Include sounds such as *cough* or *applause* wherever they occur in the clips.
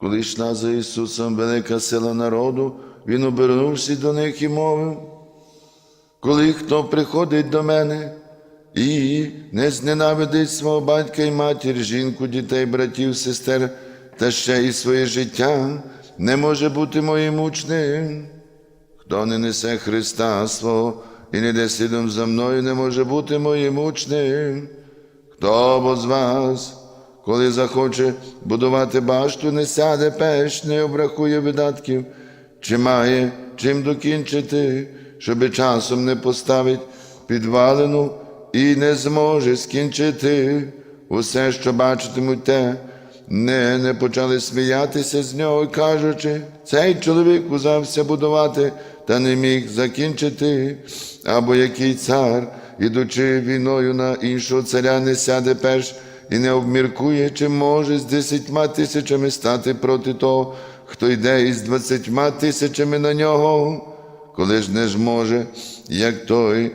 Коли йшла за Ісусом велика сила народу, Він обернувся до них і мовив, коли хто приходить до мене і не зненавидить свого батька і матір, жінку, дітей, братів, сестер та ще й своє життя, не може бути моїм учнем. Хто не несе Христа свого і не йде слідом за мною, не може бути моїм учнем. Хто бо з вас, коли захоче будувати башту, не сяде пеш, не обрахує видатків, чи має чим докінчити, щоби часом не поставить підвалину і не зможе скінчити? Усе, що бачитимуть те, не, не почали сміятися з нього, кажучи, цей чоловік узався будувати та не міг закінчити, або який цар, ідучи війною на іншого царя, не сяде перш і не обміркує, чи може з десятьма тисячами стати проти того, хто йде із двадцятьма тисячами на нього, коли ж не зможе, як той,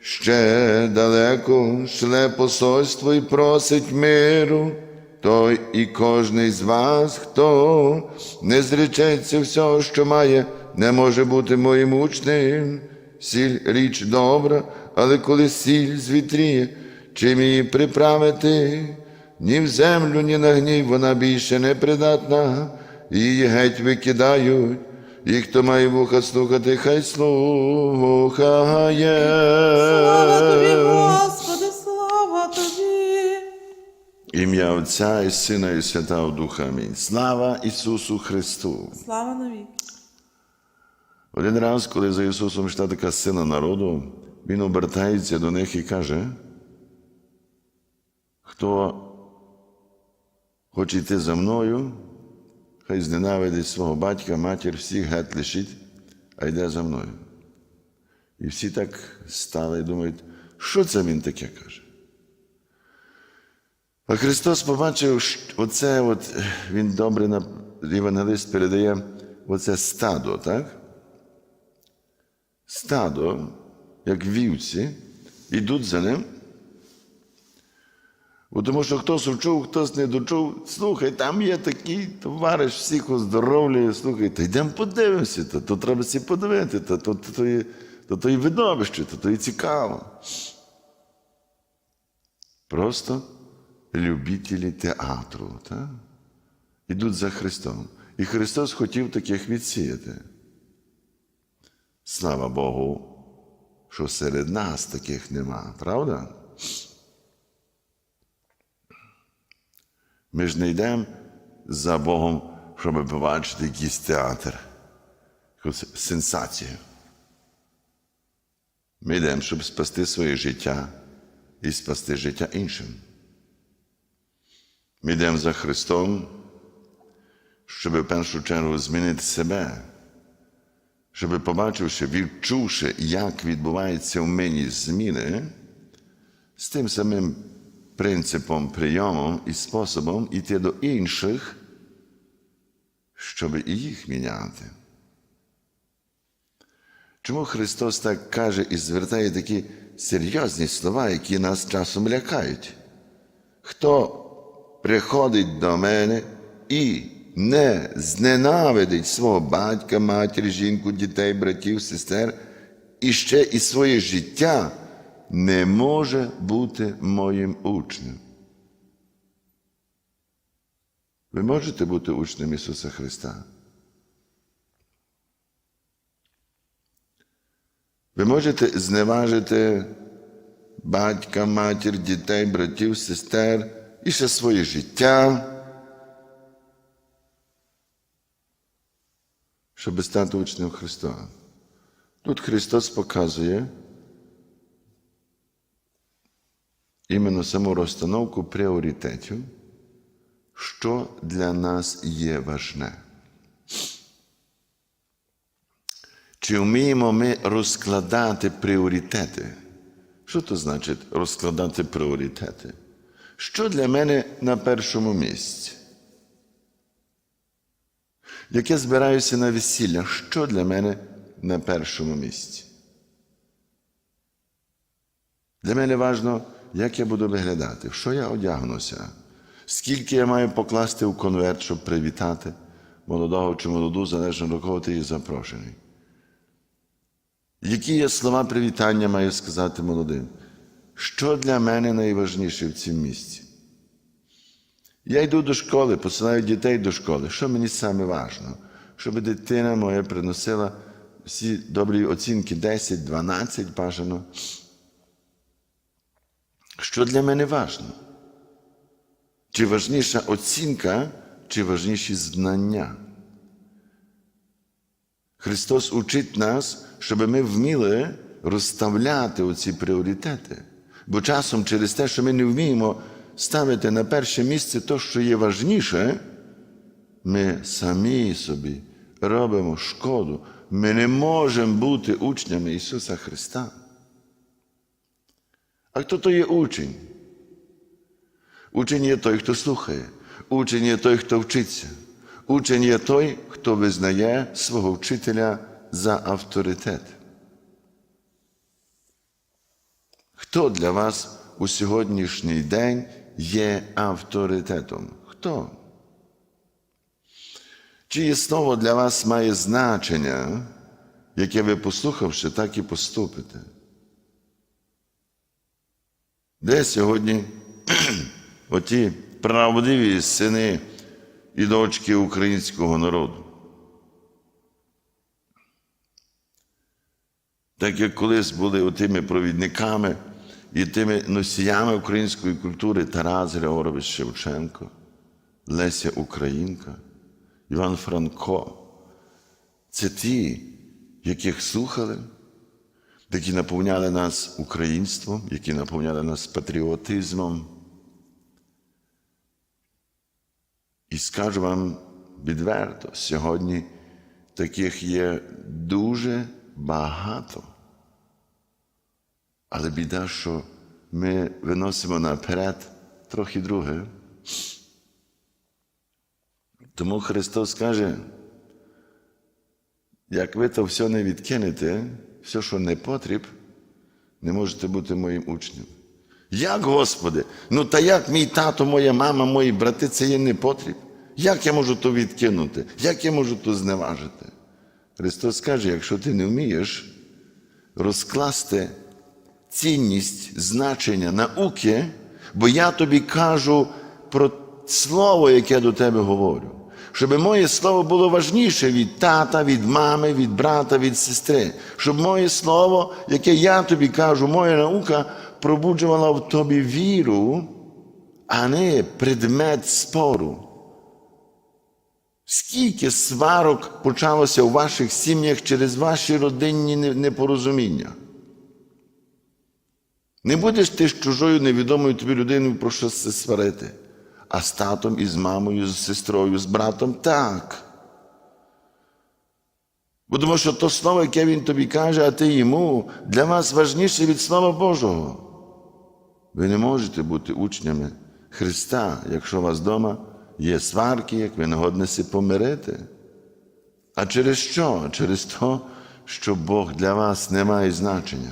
ще далеко шле посольство і просить миру, той і кожний з вас, хто не зречеться всього, що має, не може бути моїм учнем. Сіль річ добра, але коли сіль звітріє, чим її приправити, ні в землю, ні на гній вона більше не придатна, її геть викидають. І хто має вуха слухати, хай слухає. Слава тобі, Господи, слава тобі. Ім'я Отця і Сина, і Святого Духа. Амінь. Слава Ісусу Христу! Слава навіки. Один раз, коли за Ісусом йшла така сила народу, Він обертається до них і каже, хто хоче йти за мною, хай зненавидить свого батька, матір, всіх геть лишить, а йде за мною. І всі так стали і думають, що це він таке каже? А Христос побачив, оце, от, він добре на євангелист передає оце стадо, так? Стадо, як вівці, йдуть за ним. Бо тому що хтось вчув, хтось не дочув. Слухай, там є такий товариш, всіх оздоровлює, слухай, та йдемо подивимося, то, то треба всі подивити, то, то, то, то, є, то, то і видовище, то, то і цікаво. Просто любителі театру, так? ідуть за Христом. І Христос хотів таких відсіяти. Слава Богу, що серед нас таких нема, правда? Ми ж не йдемо за Богом, щоб побачити якийсь театр, якусь сенсацію. Ми йдемо, щоб спасти своє життя і спасти життя іншим. Ми йдемо за Христом, щоб в першу чергу змінити себе, щоб побачивши, відчувши, як відбуваються в мені зміни, з тим самим принципом, прийомом і способом йти до інших, щоб і їх міняти. Чому Христос так каже і звертає такі серйозні слова, які нас часом лякають? Хто приходить до мене і не зненавидить свого батька, матір, жінку, дітей, братів, сестер, і ще і своє життя не може бути моїм учнем. Ви можете бути учнем Ісуса Христа? Ви можете зневажити батька, матір, дітей, братів, сестер і ще своє життя, щоб стати учнем Христа. Тут Христос показує іменно саму розстановку пріоритетів, що для нас є важне. Чи вміємо ми розкладати пріоритети? Що то значить розкладати пріоритети? Що для мене на першому місці? Як я збираюся на весілля, що для мене на першому місці? Для мене важливо, як я буду виглядати, в що я одягнуся, Скільки я маю покласти у конверт, щоб привітати молодого чи молоду, залежно до кого ти є запрошений? Які я слова привітання маю сказати молодим? Що для мене найважніше в цім місці? Я йду до школи, посилаю дітей до школи. Що мені саме важно? Щоб дитина моя приносила всі добрі оцінки 10, 12 бажано. Що для мене важно? Чи важніша оцінка, чи важніші знання? Христос учить нас, щоб ми вміли розставляти оці пріоритети. Бо часом через те, що ми не вміємо ставити на перше місце те, що є важніше, ми самі собі робимо шкоду. Ми не можемо бути учнями Ісуса Христа. А хто то є учень? Учень є той, хто слухає. Учень є той, хто вчиться. Учень є той, хто визнає свого вчителя за авторитет. Хто для вас у сьогоднішній день є авторитетом? Хто? Чиє слово для вас має значення, яке ви, послухавши, так і поступите? Де сьогодні *clears throat* оті правдиві сини і дочки українського народу? Так як колись були отими провідниками і тими носіями української культури Тарас Григорович Шевченко, Леся Українка, Іван Франко. Це ті, яких слухали, які наповняли нас українством, які наповняли нас патріотизмом. І скажу вам відверто, сьогодні таких є дуже багато. Але біда, що ми виносимо наперед трохи друге. Тому Христос каже, як ви то все не відкинете, все, що не потріб, не можете бути моїм учнем. Як, Господи? Ну та як мій тато, моя мама, мої брати, це є не потріб? Як я можу то відкинути? Як я можу то зневажити? Христос каже, якщо ти не вмієш розкласти цінність, значення науки, бо я тобі кажу про слово, яке до тебе говорю. Щоб моє слово було важніше від тата, від мами, від брата, від сестри. Щоб моє слово, яке я тобі кажу, моя наука пробуджувала в тобі віру, а не предмет спору. Скільки сварок почалося у ваших сім'ях через ваші родинні непорозуміння? Не будеш ти з чужою невідомою тобі людиною про щось сварити, а з татом, і з мамою, з сестрою, з братом так. Бо тому що то слово, яке він тобі каже, а ти йому, для вас важніше від Слова Божого. Ви не можете бути учнями Христа, якщо у вас вдома є сварки, як ви нагоднеся помирити. А через що? Через те, що Бог для вас не має значення.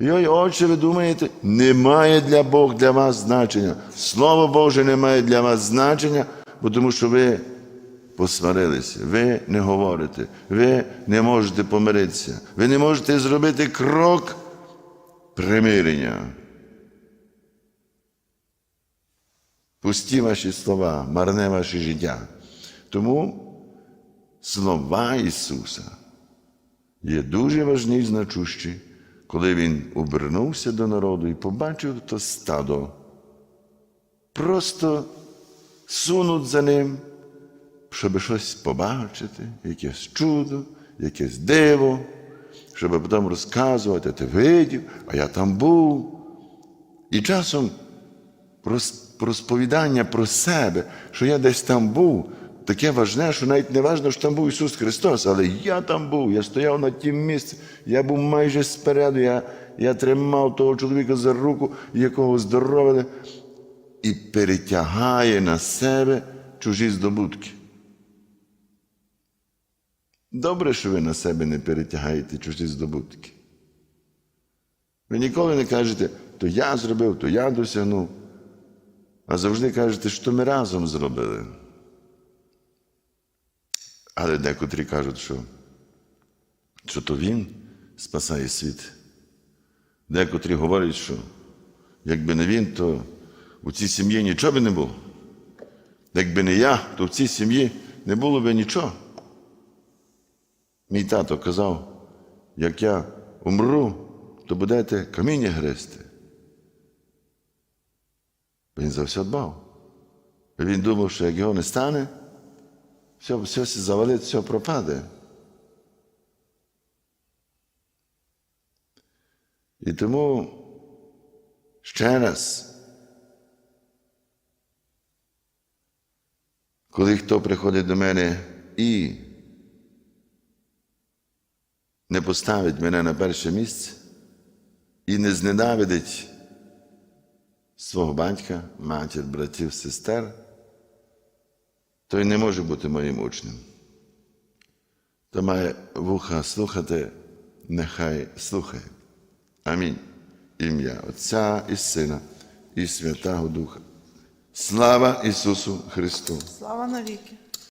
Йой, отче, ви думаєте, немає для Бог для вас значення. Слово Боже не має для вас значення, бо тому що ви посварилися, ви не говорите, ви не можете помиритися, ви не можете зробити крок примирення. Пусті ваші слова, марне ваше життя. Тому слова Ісуса є дуже важні і значущі, коли Він обернувся до народу і побачив то стадо. Просто сунуть за ним, щоб щось побачити, якесь чудо, якесь диво, щоб потім розказувати, ти видів, а я там був. І часом розповідання про себе, що я десь там був, таке важне, що навіть не важливо, що там був Ісус Христос, але я там був, я стояв на тім місці, я був майже спереду, я, я тримав того чоловіка за руку, якого здоровили, і перетягає на себе чужі здобутки. Добре, що ви на себе не перетягаєте чужі здобутки. Ви ніколи не кажете, то я зробив, то я досягнув. А завжди кажете, що ми разом зробили. Але декотрі кажуть, що, що то він спасає світ. Декотрі говорять, що якби не він, то у цій сім'ї нічого би не було. Якби не я, то в цій сім'ї не було би нічого. Мій тато казав, як я умру, то будете каміння гризти. Він за все дбав. Він думав, що як його не стане, все, все завалить, все пропаде. І тому ще раз, коли хто приходить до мене і не поставить мене на перше місце і не зненавидить свого батька, матір, братів, сестер, той не може бути моїм учнем. То має вуха слухати, нехай слухає. Амінь. Ім'я Отця і Сина, і Святого Духа. Слава Ісусу Христу! Слава навіки.